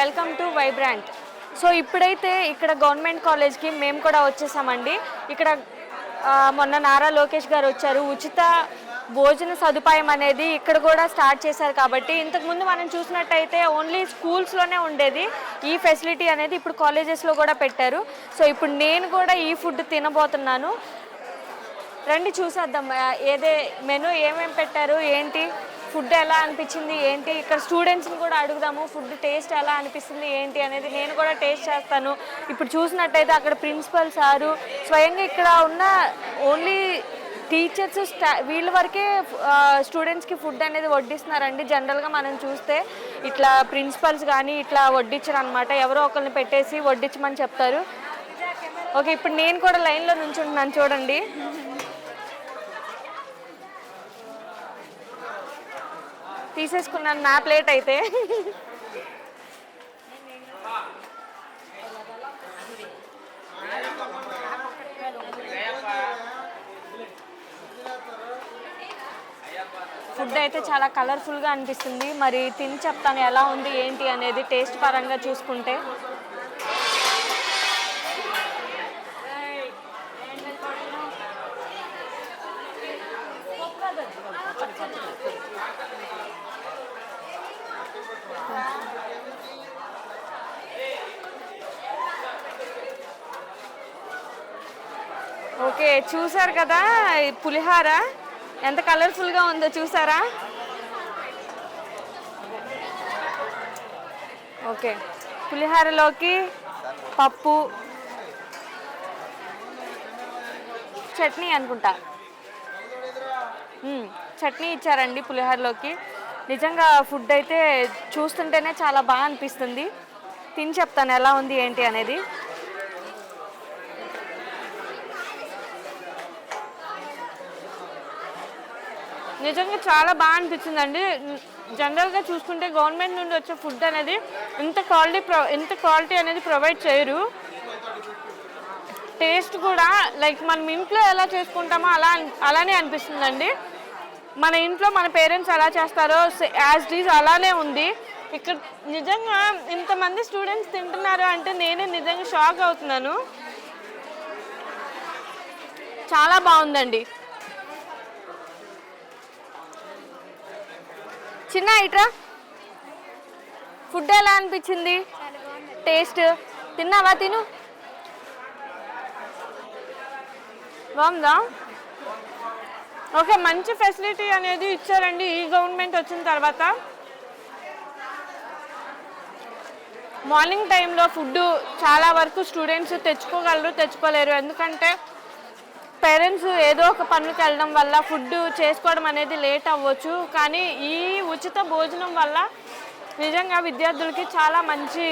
Welcome to Vibrant so ఇప్పుడైతే ఇక్కడ government కాలేజ్కి మేము కూడా వచ్చేసామండి. ఇక్కడ మొన్న నారా లోకేష్ గారు వచ్చారు. ఉచిత భోజన సదుపాయం అనేది ఇక్కడ కూడా స్టార్ట్ చేశారు కాబట్టి ఇంతకుముందు మనం చూసినట్టయితే ఓన్లీ స్కూల్స్లోనే ఉండేది. ఈ ఫెసిలిటీ అనేది ఇప్పుడు కాలేజెస్లో కూడా పెట్టారు. సో ఇప్పుడు నేను కూడా ఈ ఫుడ్ తినబోతున్నాను. రండి చూసేద్దాం ఏదే మెను ఏమేమి పెట్టారు ఏంటి? ఫుడ్ ఎలా అనిపించింది ఏంటి? ఇక్కడ స్టూడెంట్స్ని కూడా అడుగుదాము ఫుడ్ టేస్ట్ ఎలా అనిపిస్తుంది ఏంటి అనేది నేను కూడా టేస్ట్ చేస్తాను. ఇప్పుడు చూసినట్టయితే అక్కడ ప్రిన్సిపల్ సారు స్వయంగా ఇక్కడ ఉన్న ఓన్లీ టీచర్స్ స్టా వీళ్ళ వరకే స్టూడెంట్స్కి ఫుడ్ అనేది వడ్డిస్తున్నారండి. జనరల్గా మనం చూస్తే ఇట్లా ప్రిన్సిపల్స్ కానీ ఇట్లా వడ్డించరు అనమాట ఎవరో ఒకరిని పెట్టేసి వడ్డించమని చెప్తారు. ఓకే ఇప్పుడు నేను కూడా లైన్లో నుంచుంటున్నాను చూడండి. తీసేసుకున్నాను నా ప్లేట్ అయితే. ఫుడ్ అయితే చాలా కలర్ఫుల్గా అనిపిస్తుంది. మరి తిని చెప్తాను ఎలా ఉంది ఏంటి అనేది టేస్ట్ పరంగా చూసుకుంటే. ఓకే చూసారు కదా పులిహార? ఎంత కలర్ఫుల్గా ఉందో చూసారా ఓకే పులిహారలోకి పప్పు చట్నీ అనుకుంటా. చట్నీ ఇచ్చారండి పులిహోరలోకి. నిజంగా ఫుడ్ అయితే చూస్తుంటేనే చాలా బాగా అనిపిస్తుంది. తిని చెప్తాను ఎలా ఉంది ఏంటి అనేది. నిజంగా చాలా బాగా అనిపించిందండి. జనరల్గా చూసుకుంటే గవర్నమెంట్ నుండి వచ్చే ఫుడ్ అనేది ఇంత క్వాలిటీ ప్రొ ఇంత క్వాలిటీ అనేది ప్రొవైడ్ చేయరు. టేస్ట్ కూడా లైక్ మనం ఇంట్లో ఎలా చేసుకుంటామో అలా అలానే అనిపిస్తుందండి. మన ఇంట్లో మన పేరెంట్స్ ఎలా చేస్తారో యాజ్ డీజ్ అలానే ఉంది. ఇక్కడ నిజంగా ఇంతమంది స్టూడెంట్స్ తింటున్నారు అంటే నేనే నిజంగా షాక్ అవుతున్నాను. చాలా బాగుందండి. చిన్న ఇట్రా ఫుడ్ ఎలా అనిపించింది? టేస్ట్? తిన్నావా తిను? బాగుందా? ఓకే మంచి ఫెసిలిటీ అనేది ఇచ్చారండి ఈ గవర్నమెంట్ వచ్చిన తర్వాత. మార్నింగ్ టైంలో ఫుడ్ చాలా వరకు స్టూడెంట్స్ తెచ్చుకోగలరు తెచ్చుకోలేరు. ఎందుకంటే పేరెంట్స్ ఏదో ఒక పనులకు వెళ్ళడం వల్ల ఫుడ్ చేసుకోవడం అనేది లేట్ అవ్వచ్చు. కానీ ఈ ఉచిత భోజనం వల్ల నిజంగా విద్యార్థులకి చాలా మంచి